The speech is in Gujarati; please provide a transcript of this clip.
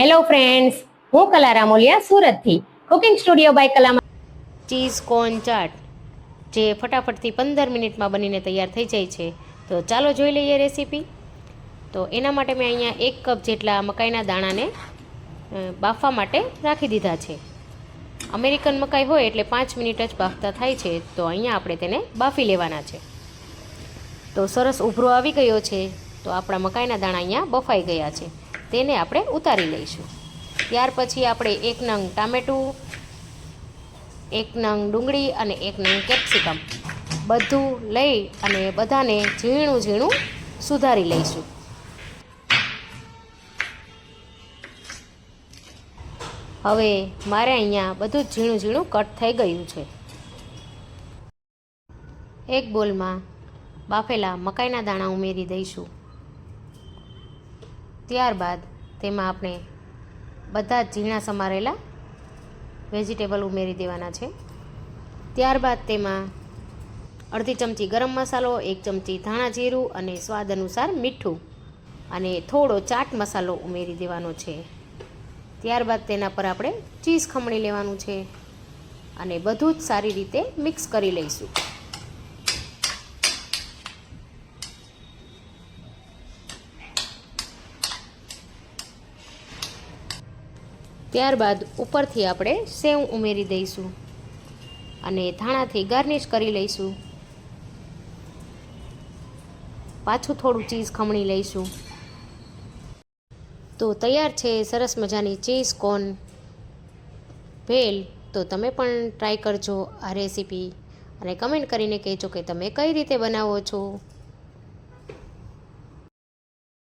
હેલો ફ્રેન્ડ્સ હું કલા રામોલિયા, સુરતથી. કુકિંગ સ્ટુડિયો બાય કલામાં ચીઝ કોર્ન ચાટ જે ફટાફટથી પંદર મિનિટમાં બનીને તૈયાર થઈ જાય છે. તો ચાલો જોઈ લઈએ રેસીપી તો એના માટે મેં અહીંયા એક કપ જેટલા મકાઈના દાણાને બાફવા માટે રાખી દીધા છે. અમેરિકન મકાઈ હોય એટલે પાંચ મિનિટ જ બાફતા થાય છે. તો અહીંયા આપણે તેને બાફી લેવાના છે. તો સરસ ઉભરો આવી ગયો છે. તો આપણા મકાઈના દાણા અહીંયા બફાઈ ગયા છે. તેને આપણે ઉતારી લઈશું. ત્યાર પછી આપણે એક નંગ ટામેટું, એક નંગ ડુંગળી અને એક નંગ કેપ્સિકમ બધું લઈ અને બધાને ઝીણું ઝીણું સુધારી લઈશું. હવે મારે અહીંયા બધું ઝીણું ઝીણું કટ થઈ ગયું છે. એક બોલમાં બાફેલા મકાઈના દાણા ઉમેરી દઈશું. ત્યારબાદ તેમાં આપણે બધા ઝીણા સમારેલા વેજીટેબલ ઉમેરી દેવાના છે. ત્યારબાદ તેમાં અડધી ચમચી ગરમ મસાલો, એક ચમચી ધાણા જીરું અને સ્વાદ અનુસાર મીઠું અને થોડો ચાટ મસાલો ઉમેરી દેવાનો છે. ત્યારબાદ તેના પર આપણે ચીઝ ખમણી લેવાનું છે અને બધું જ સારી રીતે મિક્સ કરી લઈશું. ત્યારબાદ ઉપરથી આપણે સેવ ઉમેરી દઈશું અને ધાણાથી ગાર્નિશ કરી લઈશું. પાછું થોડું ચીઝ ખમણી લઈશું. તો તૈયાર છે સરસ મજાની ચીઝ કોર્ન ભેલ, તો તમે પણ ટ્રાય કરજો આ રેસીપી. અને કમેન્ટ કરીને કહેજો કે તમે કઈ રીતે બનાવો છો.